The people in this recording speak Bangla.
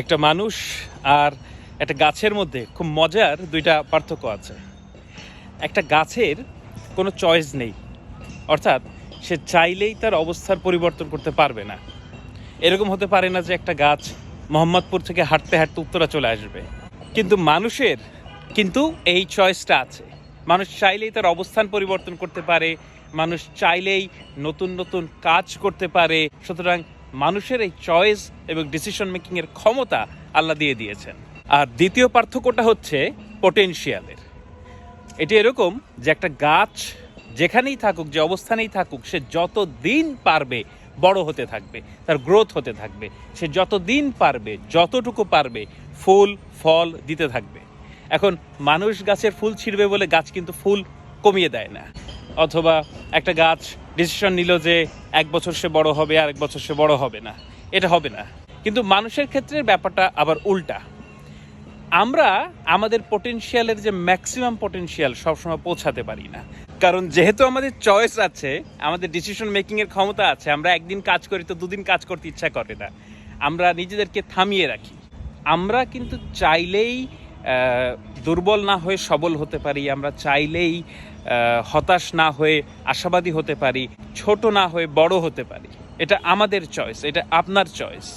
একটা মানুষ আর একটা গাছের মধ্যে খুব মজার দুইটা পার্থক্য আছে। একটা গাছের কোনো চয়েস নেই, অর্থাৎ সে চাইলেই তার অবস্থার পরিবর্তন করতে পারবে না। এরকম হতে পারে না যে একটা গাছ মোহাম্মদপুর থেকে হাঁটতে হাঁটতে উত্তরা চলে আসবে। কিন্তু মানুষের কিন্তু এই চয়েসটা আছে। মানুষ চাইলেই তার অবস্থান পরিবর্তন করতে পারে, মানুষ চাইলেই নতুন নতুন কাজ করতে পারে। সুতরাং মানুষের এই চয়েস এবং ডিসিশন মেকিং এর ক্ষমতা আল্লাহ দিয়ে দিয়েছেন। আর দ্বিতীয় পার্থক্যটা হচ্ছে পটেনশিয়ালের এটি এরকম যে একটা গাছ যেখানেই থাকুক, যে অবস্থানেই থাকুক, সে যত দিন পারবে বড় হতে থাকবে, তার গ্রোথ হতে থাকবে, সে যত দিন পারবে, যতটুকু পারবে, ফুল, ফল দিতে থাকবে। এখন মানুষ গাছের ফুল ছিঁড়বে বলে গাছ কিন্তু ফুল কমিয়ে দেয় না। অথবা একটা গাছ ডিসিশন নিল যে এক বছর সে বড় হবে আর এক বছর সে বড় হবে না। এটা হবে না। কিন্তু মানুষের ক্ষেত্রে ব্যাপারটা আবার উল্টা। আমরা আমাদের পটেনশিয়ালের যে ম্যাক্সিমাম পটেনশিয়াল সবসময় পৌঁছাতে পারি না। কারণ যেহেতু আমাদের চয়েস আছে, আমাদের ডিসিশন মেকিং এর ক্ষমতা আছে, আমরা একদিন কাজ করি তো দুদিন কাজ করতে ইচ্ছা করে না। আমরা নিজেদেরকে থামিয়ে রাখি। আমরা কিন্তু চাইলেই দুর্বল না হয়ে সবল হতে পারি, আমরা চাইলেই হতাশ না হয়ে আশাবাদী হতে পারি, ছোট না হয়ে বড় হতে পারি। এটা আমাদের চয়েস এটা আপনার চয়েস